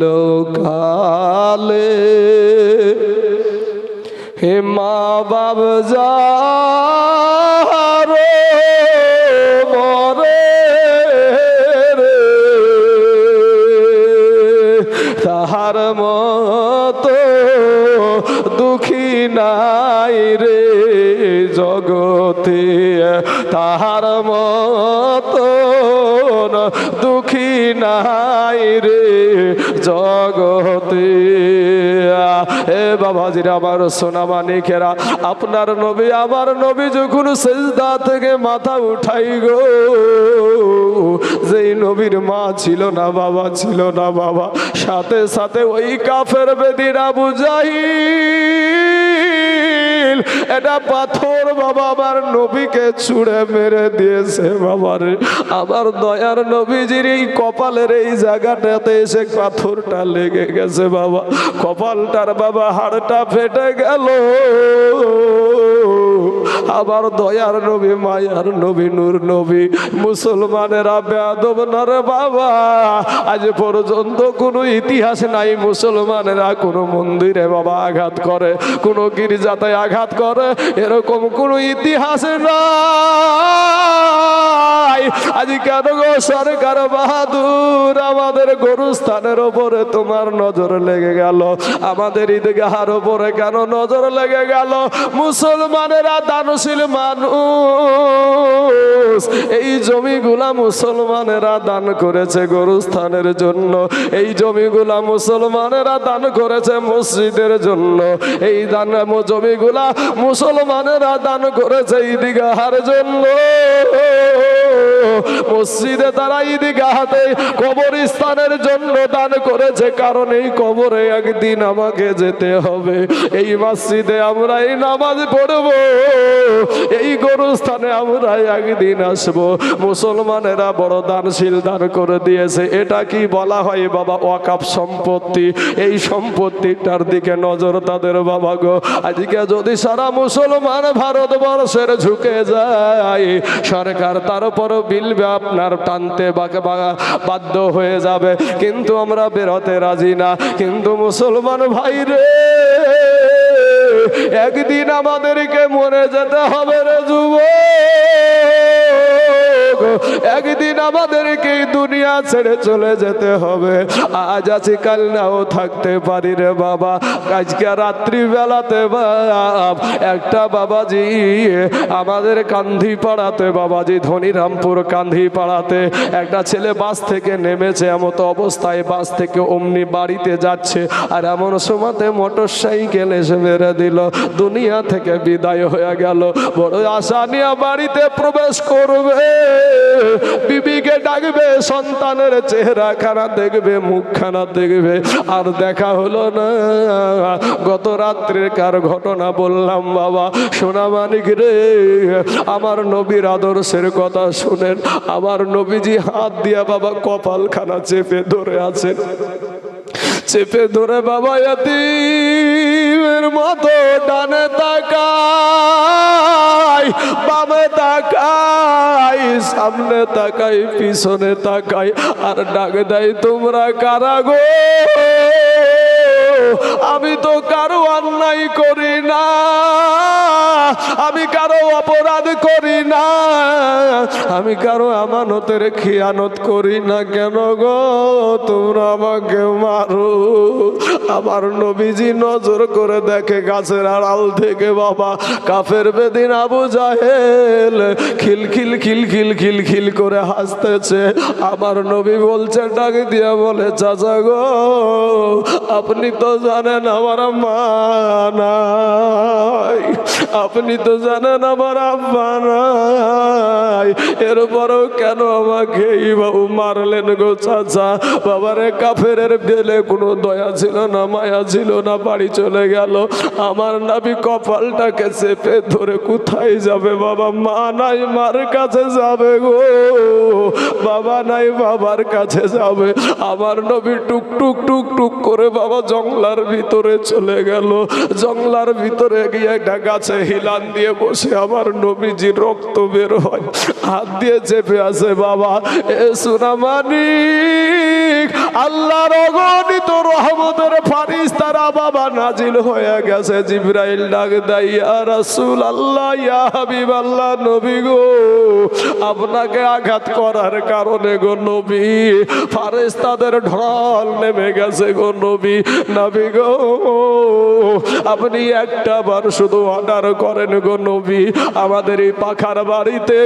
লোকালে হে মা বাব জগতে। এ বাবাজির আমার সোনা মানিকেরা আপনার নবী, আমার নবী যখন সেজদা থেকে মাথা উঠাই গো, যেই নবীর মা ছিল না, বাবা ছিল না, বাবা, সাথে সাথে ওই কাফের বেদিরা বুঝাই। এটা পাথর বাবা, আমার নবীকে ছুঁড়ে মেরে দিয়েছে বাবার আমার দয়ার নবীজির এই কপালের এই জায়গাটাতে এসে পাথরটা লেগে গেছে বাবা। কপালটার বাবা হাড়টা ফেটে গেল। আবার দয়ার নবী, মায়ার নবী, নূর নবী, মুসলমানেরা বেয়াদব না রে বাবা। আজ পর্যন্ত কোনো ইতিহাস নাই, মুসলমানেরা কোনো মন্দিরে বাবা আঘাত করে, কোনো গির্জাতে আঘাত করে, এরকম কোনো ইতিহাস নাই। আজ কেন গো সরকার বাহাদুর? আমাদের গরুস্থানের ওপরে তোমার নজর লেগে গেল। আমাদের ঈদগাহার ওপরে কেন নজর লেগে গেল? মুসলমানেরা দানশীল মানুষ, এই জমিগুলা মুসলমানেরা দান করেছে গরুস্থানের জন্য। এই জমিগুলা মুসলমানেরা দান করেছে মসজিদের জন্য। এই দান জমিগুলা মুসলমানেরা দান করেছে ঈদগাহার জন্য। মসজিদে তারা ঈদগাহাতে কবরস্থানের জন্য দান করেছে, কারণ এই কবরে একদিন আমাকে যেতে হবে। এই মসজিদে আমরা এই নামাজ পড়ব। এই গরুস্থানে আমরা একদিন আসব। মুসলমানেরা বড় দানশীল দান করে দিয়েছে। এটা কি বলা হয় বাবা ওয়াকাপ সম্পত্তি? এই সম্পত্তিটার দিকে নজর তাদের বাবা গো। আজকে যদি সারা মুসলমান ভারতবর্ষের ঝুঁকে যায়, সরকার তার উপর বিলবে আপনার টানতে বাধ্য হয়ে যাবে। কিন্তু আমরা বেরোতে রাজি না। কিন্তু মুসলমান ভাই রে একদিন আমাদেরকে মনে যেতে হবে রে যুব একদিন আমাদেরকে এই দুনিয়া ছেড়ে চলে যেতে হবে। আজ আছি, কাল নাও থাকতে পারি রে বাবা। আজকে রাত্রি বেলাতে বাপ, একটা বাবাজি, আমাদের কান্ধি পাড়াতে বাবাজি, ধনিরামপুর কান্ধি পাড়াতে একটা ছেলে বাস থেকে নেমেছে, এমত অবস্থায় বাস থেকে অমনি বাড়িতে যাচ্ছে, আর এমন সময়তে মোটর সাইকেল এসে মেরে দিল। দুনিয়া থেকে বিদায় হয়ে গেল। বড় আশা নিয়ে বাড়িতে প্রবেশ করবে। বিবিকে ডাকবে, সন্তানের চেহারা খানা দেখবে, মুখখানা দেখবে। আর দেখা হলো না। গত রাত্রের কার ঘটনা বললাম বাবা? সোনা মানিক রে, আমার নবীর আদর্শের কথা শুনেন। আমার নবীজি হাত দিয়া বাবা কপালখানা চেপে ধরে আছেন। চেপে ধরে বাবা এতিমের মতো ডানে তাকাই, বামে তাকাই, সামনে তাকাই, পিছনে তাকাই, আর ডাক দেয়, তোমরা কারা গো? আমি তো কারও অন্যায় করি না, আমি কারও অপরাধ করি না। আমি কারও আমানতের খেয়ানত করি না কেন গো? তোমরা আমাকে মারো। আমার নবীজি নজর করে দেখে গাছের আড়াল থেকে বাবা কাফের বেদিন আবু জাহেল খিল খিল খিল খিল খিল খিল করে হাসতেছে। আমার নবী বলছে, ডাক দিয়া বলে, চাচা গো, আপনি তো জানেন আমার মা নাই। আপনি তো জানেন আমার এরপরেও কেন আমাকে বাবু মারলেন গো চাচা? বাবারে কাফের বেলে কোনো দয়া ছিল না, মায়া ছিল না, বাড়ি চলে গেল। আমার নাবি কপালটাকে চেপে ধরে কোথায় যাবে? বাবা মা নাই, মার কাছে যাবে গো। বাবা নাই, বাবার কাছে যাবে। আমার নবী টুক টুক টুক টুক করে বাবা জংলার ভিতরে চলে গেল। জংলার ভিতরে গিয়ে একটা গাছে হিলান দিয়ে বসে আমার নবীজি রক্ত বের হয়। হাত দিয়ে চেপে আছে বাবা এ সুনামানি আল্লাহর রহমতের ফারিস তারা বাবা নাজিল হয়ে গেছে। জিব্রাইল ডাক দেয়, ইয়া রাসূল আল্লাহ ইয়া হাবিব আল্লাহ নবী গো, আপনাকে আঘাত করার কারণে গো নবী ফারিস তাদের ঢল নেমে গেছে গো নবী গো, আপনি একটা বার শুধু অর্ডার করেন গো নবী, আমাদের এই পাখার বাড়িতে,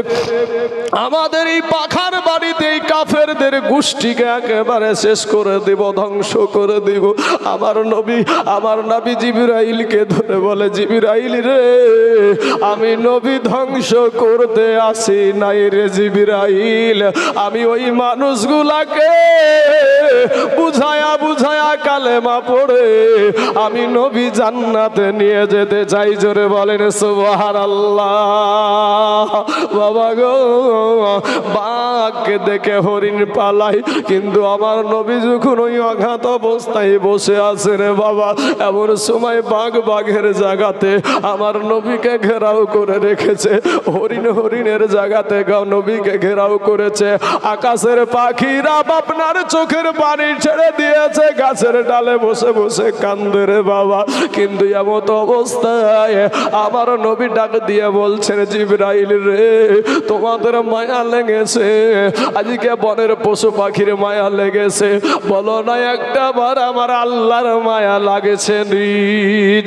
আমাদের এই পাখার বাড়িতে এই কাফেরদের গোষ্ঠীকে একেবারে শেষ করে দেব, ধ্বংস করে দেব। আমার নবী আমার নবী জিবিরাইলকে ধরে বলে, জিবিরাইল রে, আমি নবী ধ্বংস করতে আসি নাই রে জিবিরাইল। আমি ওই মানুষগুলাকে বুঝায়া বুঝায়া কালেমা পড়ে, আমি নবী জান্নাতে নিয়ে যেতে চাই। জোরে বলেন সুবহান আল্লাহ বাবা গো বাঘকে দেখে হরিণ পালাই কিন্তু আমার নবী যখন ওই অঘাত অবস্থায় বসে আছে রে বাবা। এমন সময় বাঘ বাঘের জায়গাতে আমার নবীকে ঘেরাও করে রেখেছে। হরিণ হরিণের জায়গাতে নবীকে ঘেরাও করেছে। আকাশের পাখিরা আপনার চোখের পানি ছেড়ে দিয়েছে। গাছের ডালে বসে বসে কান্দে রে বাবা। কিন্তু এমত অবস্থায় আমার নবী ডাক দিয়ে বলছেন, জিব্রাইল রে, তোমাদের মায়া লেগেছে। আজকে বনের পশু পাখির মায়া লেগেছে। বলো না একটা বার আমার আল্লাহর মায়া লাগেছে নি।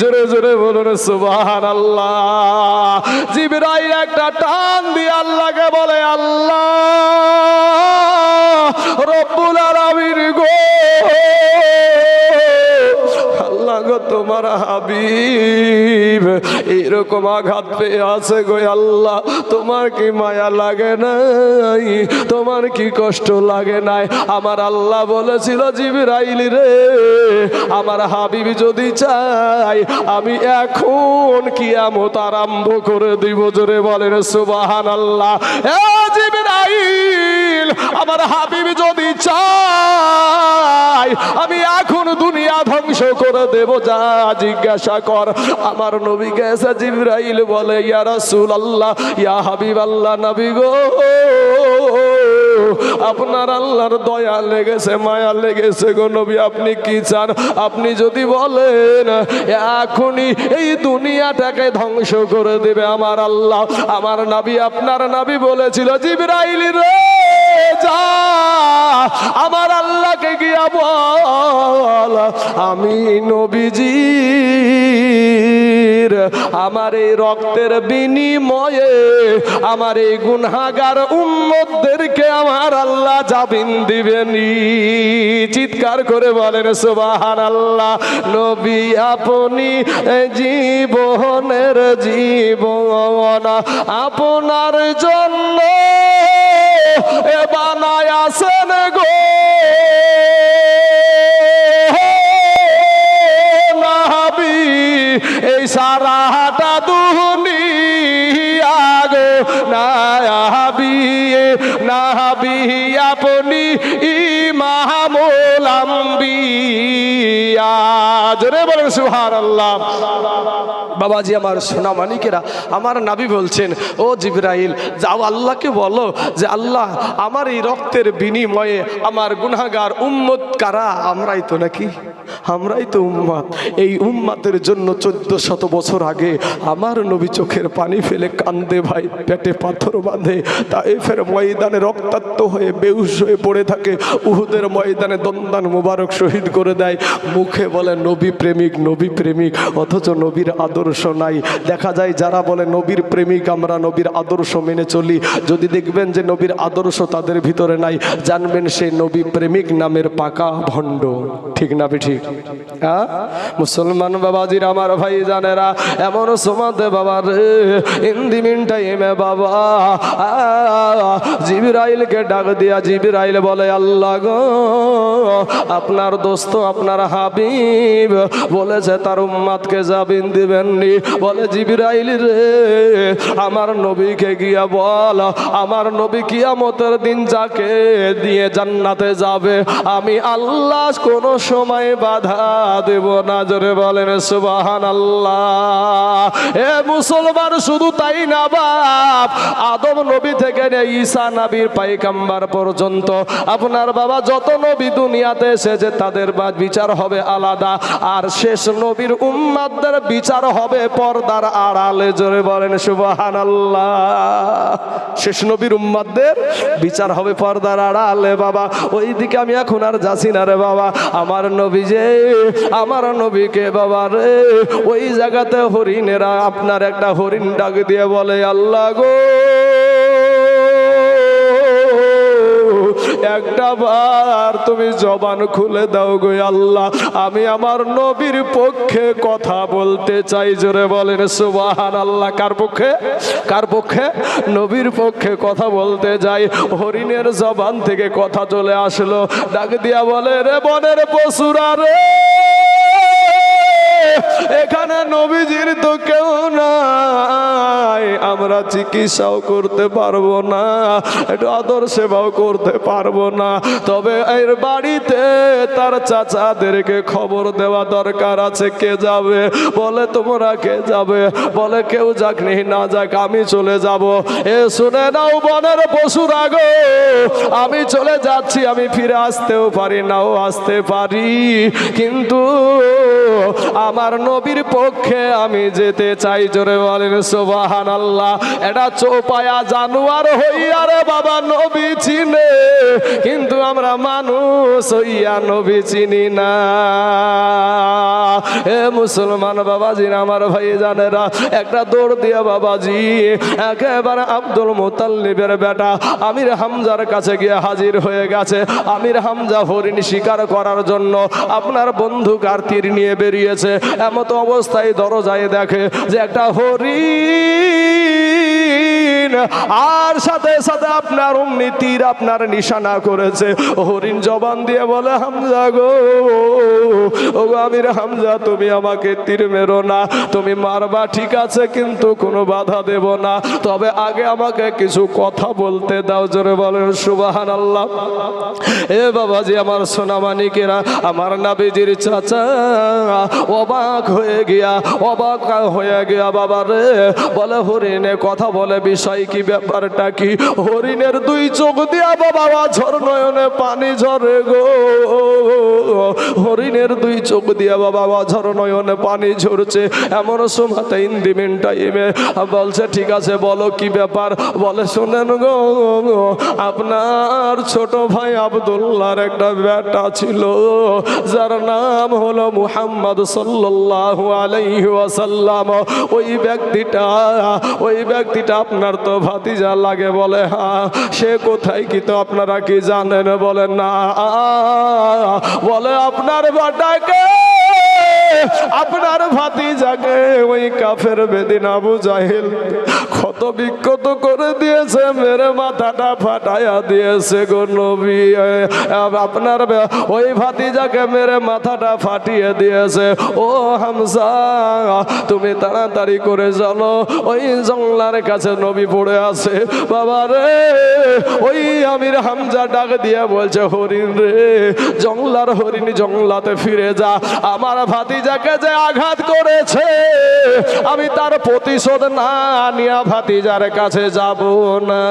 জোরে জোরে বলুন সুবাহান আল্লাহ জিব্রাইল একটা টান দিয়ে আল্লাহকে বলে, আল্লাহ রব্বুল আলামিন গো। আল্লাহ গো তোমার হাবিব, এরকম আঘাত পেয়ে আছে গো আল্লাহ। তোমার কি মায়া লাগে নাই? তোমার কি কষ্ট লাগে নাই? আমার আল্লাহ বলেছিল, জিবরাইল রে, আমার হাবিব যদি চাই আমি এখন কিয়ামত আরম্ভ করে দিব। জোরে বলেন সুবাহান আল্লাহ আমার হাবিব যদি চাই আমি এখন দুনিয়া ধ্বংস করে দেব, যা জিজ্ঞাসা কর। আমার নবী গেছে জিব্রাইল বলে, ইয়া রাসূল আল্লাহ ইয়া হাবিব আল্লাহ নবী গো, আপনার আল্লাহর দয়া লেগেছে, মায়া লেগেছে গো নবী, আপনি কি চান? আপনি যদি বলেন, এখনই এই দুনিয়াটাকে ধ্বংস করে দেবে আমার আল্লাহ। আমার নাবি, আপনার নাবি বলেছিল, জিব্রাইল রে আমার আল্লাহকে গিয়া বল, আমি নবীজির। আমার এই রক্তের বিনিময়ে, আমার এই গুনহাগার উম্মতদেরকে আমার আল্লাহ জাবিন দিবেন। চিৎকার করে বলেন সুবাহান আল্লাহ নবী আপনি জীবনের জীবন, আপনার জন্য বানায় আসেন গো। নাবি এই সারাটা দুনিয়া গো। নাবি নাবি আপনি ইমামুল আম্বিয়া। জোরে বলেন সুবহানাল্লাহ। বাবাজি, আমার সোনা মানিকেরা, আমার নাবি বলছেন, ও জিব্রাইল, যাও আল্লাহকে বলো যে আল্লাহ, আমার এই রক্তের বিনিময়ে আমার গুনাগার উম্মত কারা? আমরাই তো নাকি? আমরাই তো উম্মাত এই উম্মাতের জন্য চোদ্দ শত বছর আগে আমার নবী চোখের পানি ফেলে কান্দে ভাই, পেটে পাথর বাঁধে তাই ফের ময়দানে রক্তাক্ত হয়ে বেউস হয়ে পড়ে থাকে, উহুদের ময়দানে দন্দান মুবারক শহীদ করে দেয়। মুখে বলে, নবী প্রেমিক নবী প্রেমিক, অথচ নবীর আদর্শ নাই। দেখা যায়, যারা বলে, নবীর প্রেমিক, আমরা নবীর আদর্শ মেনে চলি। যদি দেখবেন যে নবীর আদর্শ তাদের ভিতরে নাই, জানবেন সে নবী প্রেমিক নামের পাকা ভণ্ড। ঠিক না ঠিক মুসলমান বাবাজির আমার ভাই জানেরা, এমন সমাতে বাবা রে ইন্দি মিন টাইমে বাবা। জিবরাইলকে ডাক দিয়া জিবরাইল বলে, আল্লাহ গো, আপনার দোস্ত, আপনার হাবিব বলেছে তার উম্মাদকে জাবিন দিবেননি। বলে, জিবরাইল রে, আমার নবীকে গিয়া বল, আমার নবী কিয়ামতের দিন যাকে দিয়ে জান্নাতে যাবে, আমি আল্লাহ কোনো সময় বাদ বাধা দেব না, জোরে বলেন সুবাহান আল্লাহ এ মুসলমান, শুধু তাই না বাপ, আদম নবী থেকে ঈসা নবীর পাইকাম্বার পর্যন্ত আপনার বাবা যত নবী দুনিয়াতে এসেছে, তাদের বিচার হবে আলাদা। আর শেষ নবীর উম্মাদদের বিচার হবে পর্দার আড়ালে, জোরে বলেন সুবাহান আল্লাহ শেষ নবীর উম্মাদদের বিচার হবে পর্দার আড়ালে, বাবা। ওই দিকে আমি এখন আর যাচ্ছি না রে বাবা। আমার নবী যে আমার নবীকে বাবা রে, ওই জায়গাতে হরিণেরা আপনার একটা হরিণ ডাক দিয়ে বলে, আল্লাহ গো একটা বার তুমি জবান খুলে দাও গো আল্লাহ। আমি আমার নবীর পক্ষে কথা বলতে চাই, জোরে বলেন সুবাহান আল্লাহ কার পক্ষে? কার পক্ষে? নবীর পক্ষে কথা বলতে যাই। হরিণের জবান থেকে কথা চলে আসলো। ডাক দিয়া বলে, রে বনের পশুরা রে! এখানে নবীজির তো কেউ নাই আমরা চিকিৎসাও করতে পারব না, একটু আদর সেবাও করতে পারব না। তবে এর বাড়িতে তার চাচাদেরকে খবর দেওয়া দরকার আছে, কে যাবে? বলে তোমরা কে যাবে? বলে কেউ যাক নেই না যাক, আমি চলে যাব। এ শুনে নাও বনের পশুরা গো, আমি চলে যাচ্ছি, আমি ফিরে আসতেও পারি, নাও আসতে পারি। কিন্তু আমার নবীর পক্ষে আমি যেতে চাই, জোরে বলেন সোবাহান আল্লাহ এটা চোপায়া জানুয়ার হইয়া রে বাবা, নবী চিনে। কিন্তু আমরা মানুষ হইয়া নবী চিনি না। এ মুসলমান বাবাজি, আমার ভাই জানেরা একটা দৌড় দিয়ে বাবাজি, একেবারে আব্দুল মুতাল্লিবের বেটা আমির হামজার কাছে গিয়ে হাজির হয়ে গেছে। আমির হামজা হরিণ শিকার করার জন্য আপনার বন্ধু কার্তির নিয়ে বেরিয়েছে? এমতো অবস্থায় দরজায় দেখে যে একটা হরিণ আর সাথে সাথে আপনার অমনি তীর আপনার নিশানা করেছে। হরিণ জবান দিয়ে বলে, হামজা গো ও আমির হামজা, তুমি আমাকে তীর মেরো না। তুমি মারবা ঠিক আছে, কিন্তু কোনো বাধা দেব না। তবে আগে আমাকে কিছু কথা বলতে দাও, জোরে বলেন সুবাহান আল্লাহ এ বাবাজি, আমার সোনামানিকেরা আমার নাবিজির চাচা, অবাক হয়ে গিয়া, অবাক হয়ে গিয়া বাবা রে, বলে, হরিণে কথা বলে বিষয় কি ব্যাপারটা কি? হরিণের দুই চোখ দিয়া বাবা ঝর নয়নে পানি ঝরে গো। হরিণের দুই চোখ দিয়া বাবা ঝর নয়নে পানি ঝরছে। এমন সময়তে ইন্দিমিন টাইমে বলছে, ঠিক আছে, বলো কি ব্যাপার? বলে, শোনেন গো, আপনার ছোট ভাই আবদুল্লাহর একটা বেটা ছিল। যার নাম হলো মুহাম্মদ সাল্লাল্লাহু আলাইহি ওয়াসাল্লাম। ওই ব্যক্তিটা ওই ব্যক্তিটা আপনার তো ভাতিজা লাগে বলে হ্যাঁ সে কোথায় কি তো আপনারা কি জানেন? বলেন না। বলে, আপনার বাটাকে, আপনার ভাতিজাকে ওই কাফের বেদিন আবু জাহিল ক্ষত বিক্ষত করে দিয়েছে, মেরে মাথাটা ফাটাইয়া দিয়েছে গো নবী। আপনার ওই ভাতিজাকে মেরে মাথাটা ফাটিয়ে দিয়েছে। ও হামসা তুমি তাড়াতাড়ি করে চলো। ওই জংলার কাছে নবী পড়ে আছে। বাবা রে, ওই আমির হামজা ডাক দিয়ে বলছে, হরিণ রে জংলার হরিণ জংলাতে ফিরে যা। আমার ভাতিজাকে যে আঘাত করেছে, আমি তার প্রতিশোধ না নিয়া ভাতিজার কাছে যাব না।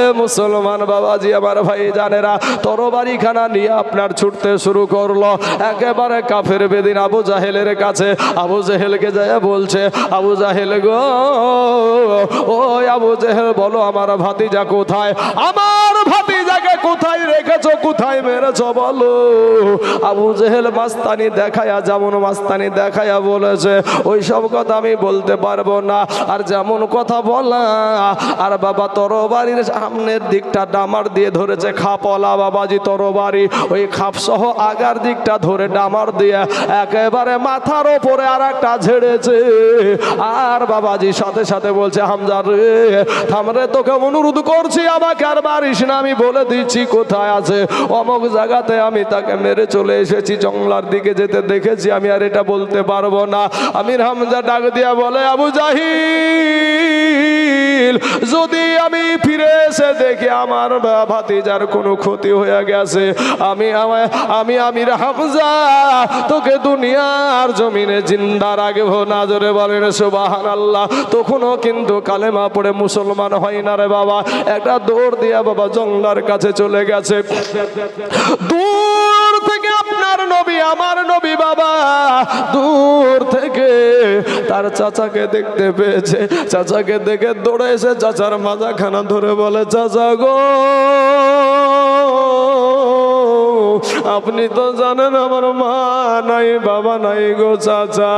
এ মুসলমান বাবাজি, আমার ভাই জানেরা তরবারি খানা নিয়ে আপনার ছুটতে শুরু করল। একেবারে কাফের বেদিন আবু জাহেলের কাছে। আবু জাহেলকে যায় বলছে, আবু জাহেল গো ও আবু জাহেল বলো, আমার ভাতিজা কোথায়? আমার কোথায় রেখেছো, কোথায় মেরেছো বলো? আবু জেহেল মাস্তানি দেখায়া, যেমন মাস্তানি দেখায়া বলেছে, ওই সব কথা আমি বলতে পারব না। আর যেমন কথা বলা, আর বাবা তরবারির সামনের দিকটা ডামার দিয়ে ধরেছে, খাপলা বাবাজি তরবারি। ওই খাপ সহ আগার দিকটা ধরে ডামার দিয়ে একেবারে মাথার ওপরে আর একটা ঝেড়েছে। আর বাবাজি সাথে সাথে বলছে হামজার রে থামরে তোকে অনুরোধ করছি, আমাকে আর মারিস না, আমি বলে দিচ্ছি। কোথায় আছে? অমুক জায়গাতে আমি তাকে মেরে চলে এসেছি জংলার দিকে যেতে দেখেছি, আমি আর এটা বলতে পারব না। আমির হামজা ডাক দিয়া বলে, আবু জাহি জিবরিল যদি আমি ফিরে এসে দেখি আমার ভাতিজার কোনো ক্ষতি হয়ে গেছে, আমি আমায়, আমি আমির হামজা তোকে দুনিয়ার জমিনে জিন্দা রাখব। না জোরে বলেন সুবাহান আল্লাহ তখনও কিন্তু কালেমা পড়ে মুসলমান হয় না রে বাবা। একটা দৌড় দিয়া বাবা জংলার কাছে চলে গেছে। দূর আমার নবী বাবা দূর থেকে তার চাচাকে দেখতে পেয়েছে। চাচাকে দেখে দৌড়ে এসে চাচার মাজাখানা ধরে বলে, চাচা গো, আপনি তো জানেন আমার মা নাই, বাবা নাই গো চাচা।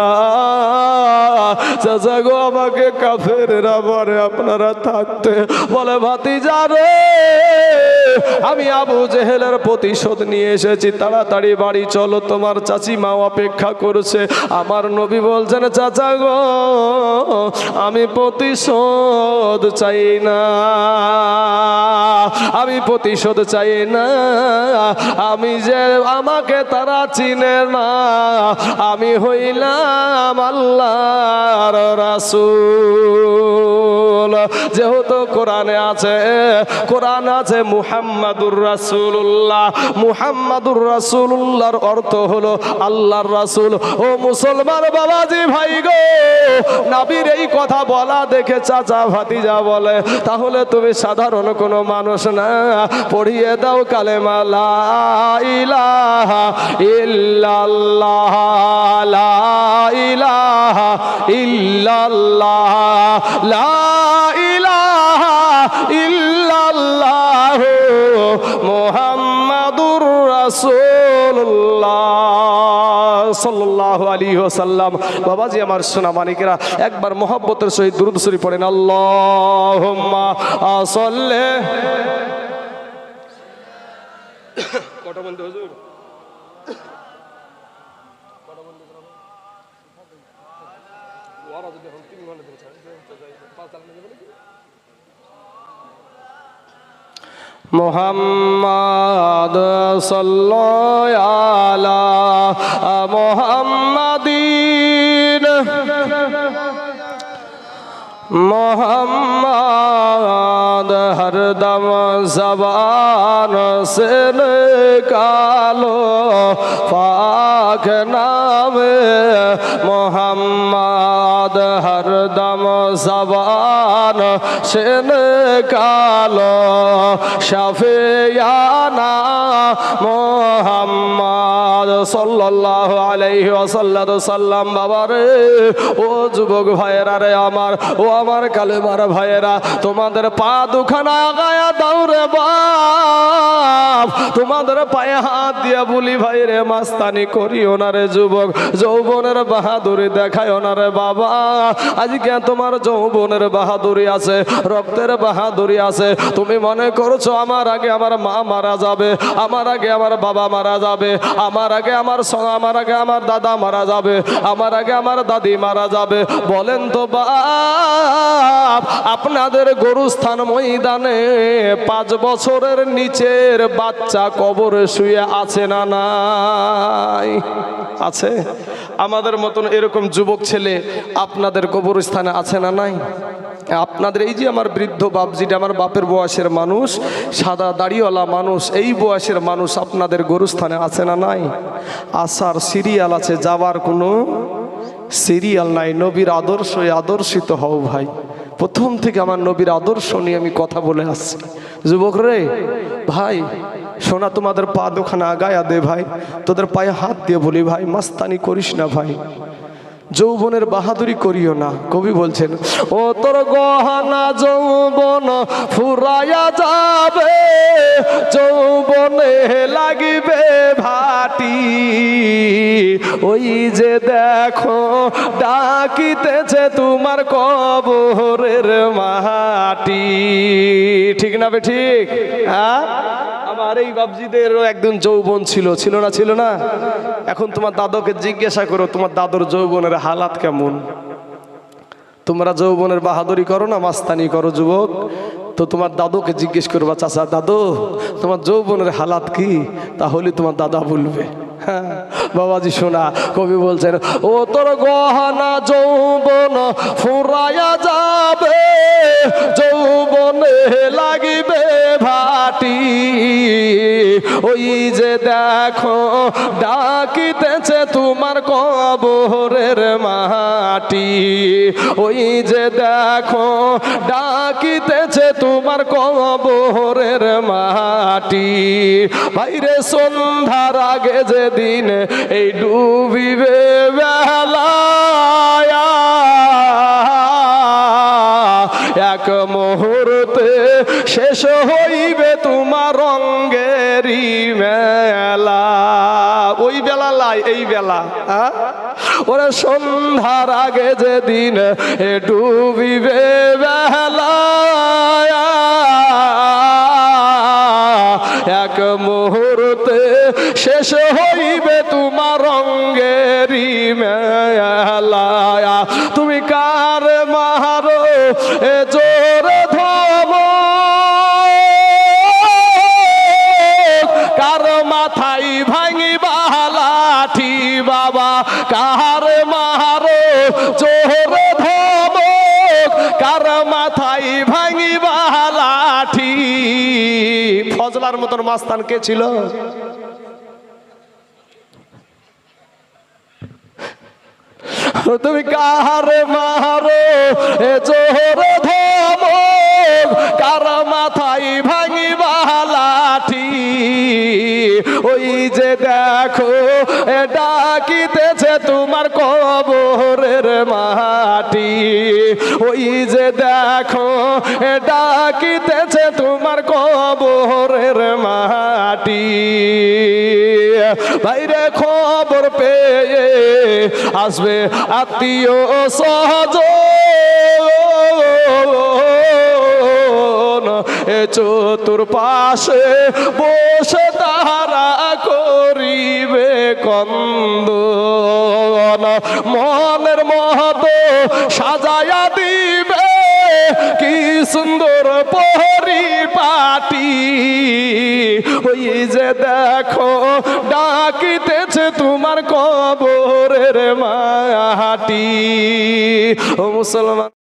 চাচা গো, আমাকে কাফেরেরা বলে আপনারা থাকতে। বলে, ভাতিজা রে আমি আবু জেহেলের প্রতিশোধ নিয়ে এসেছি। তাড়াতাড়ি বাড়ি চলো, তোমার চাচি মা অপেক্ষা করছে। আমার নবী বলছেন, চাচা গো, আমি প্রতিশোধ চাই না। আমি প্রতিশোধ চাই না। আমি যে আমাকে তারা চিনে না। আমি হইলাম আল্লাহর রাসূল। যেহেতু কোরআনে আছে, কোরআন আছে মুহাম্মাদুর রাসূলুল্লাহ। মুহাম্মাদুর রাসূলুল্লাহর অর্থ হলো আল্লাহর রাসূল। ও মুসলমান বাবাজি, ভাই গো, নবীর এই কথা বলা দেখে চাচা ভাতিজা বলে, তাহলে তুমি সাধারণ কোনো মানুষ না, পড়িয়ে দাও কালেমা লা ইলাহা ইল্লাল্লাহ, লা ইলাহা ইল্লাল্লাহ, লা ইলাহা ইল্লাল্লাহ। মুহাম্মাদুর রাসূলুল্লাহ সাল্লাল্লাহু আলাইহি ওয়াসাল্লাম। বাবাজি, আমার সোনা মানিকেরা একবার মোহব্বতের সহিত দুরূদ পড়েন, আল্লাহুম্মা আসল্লে। কটা বন্ধু, হুজুর? মোহাম্মদ সাল্লা মোহাম্মদিন। মোহাম্মদ হরদম জবান সে কালো পাক নামে। মোহাম্মদ হরদম জবান সে কালো শাফিয়ানা মোহাম্মদ। সাল্লাল্লাহু আলাইহি ও যুবক ভাইয়েরা রে আমার, ও আমার কালেমার ভাইয়েরা, তোমাদের পা দুখানা তোমাদের পায়ে হাত দিয়া বলি, ভাই রে, মাস্তানি যুবক, যৌবনের বাহাদুরি দেখায় না রে বাবা। আজকে তোমার যৌবনের বাহাদুরি আছে, রক্তের বাহাদুরি আছে। তুমি মনে করছ, আমার আগে আমার মা মারা যাবে, আমার আগে আমার বাবা মারা যাবে, আমার আগে আমার স- আমার আগে আমার দাদা মারা যাবে, আমার আগে আমার দাদি মারা যাবে। বলেন তো বাপ, আপনাদের গরুস্থান ময়দানে পাঁচ বছরের নিচের বাচ্চা কবরে শুয়ে আছে না নাই? আছে? আমাদের মতন এরকম যুবক ছেলে আপনাদের কবরস্থানে আছে না নাই? আপনাদের এই যে আমার বৃদ্ধ বাপ, যেটা আমার বাপের বয়সের মানুষ, সাদা দাড়িওয়ালা মানুষ, এই বয়সের মানুষ আপনাদের গরুস্থানে আছে না নাই? আসার সিরিয়াল আছে, যাওয়ার কোনো সিরিয়াল নাই। নবীর আদর্শ আদর্শিত হও ভাই। প্রথম থেকে আমার নবীর আদর্শ নিয়ে আমি কথা বলে আসছি। যুবক রে, ভাই, সোনা তোমাদের পা দোখানা আগায়া দে ভাই। তোদের পায়ে হাত দিয়ে বলি, ভাই, মাস্তানি করিস না ভাই। যৌবনের বাহাদুরি করিও না। কবি বলছেন, ও তোর গহনা যৌবন ফুরাইয়া যাবে, যৌবনে লাগিবে ভাটি। ওই যে দেখো, ডাকিতেছে তোমার কবরের মাটি। ঠিক না বে ঠিক? হ্যাঁ? আমার এই বাবজিদেরও একদিন যৌবন ছিল ছিল না ছিল না? এখন তোমার দাদুকে জিজ্ঞাসা করো, তোমার দাদুর যৌবনের হালাত কেমন? তোমরা যৌবনের বাহাদুরি করো না, মাস্তানি করো যুবক। তো তোমার দাদুকে জিজ্ঞেস করবা, চাচা, দাদু, তোমার যৌবনের হালাত কি? তাহলে তোমার দাদা বলবে হ্যাঁ বাবাজি শোনা, কবি বলছেন, ও তোর গহনা যৌবন ফুরাইয়া যাবে যৌবনে লাগিবে ভাটি। ওই যে দেখো, ডাকিতেছে তোমার কবরের মাটি। ওই যে দেখো, ডাকিতেছে তোমার কবরের মাটি। বাইরে সন্ধ্যার আগে যেদিন এই ডুবিবে এক মুহূর্তে শেষ হইবে তোমার রঙ্গেরি মেলা ওই বেলা লাই, এই বেলা? ওরে সন্ধ্যার আগে যেদিন এ ডুবিবে বেলা এক মুহূর্তে শেষ হইবে মাথায় ভাঙি লাঠি বাবা কার মারো জোর ধম কার মাথাই ভাঙি লাঠি ফজলার মতন মাস্তান কে ছিল? তুমি কাহারে মারো এ জোহর ধম কার মাথায় ওই যে দেখো ডাকিতেছে তোমার কবরের মাটি। ওই যে দেখো ডাকিতেছে তোমার কবরের মাটি। বাইরে খবর পেয়ে আসবে আত্মীয় সহজ এ চতুর পাশে বসে তারা করিবে কন্দ মনের মহত সাজায়া দিবে, কি সুন্দর পহরি পাটি ওই যে দেখো, ডাকিতেছে তোমার কবরের মাটি। ও মুসলমান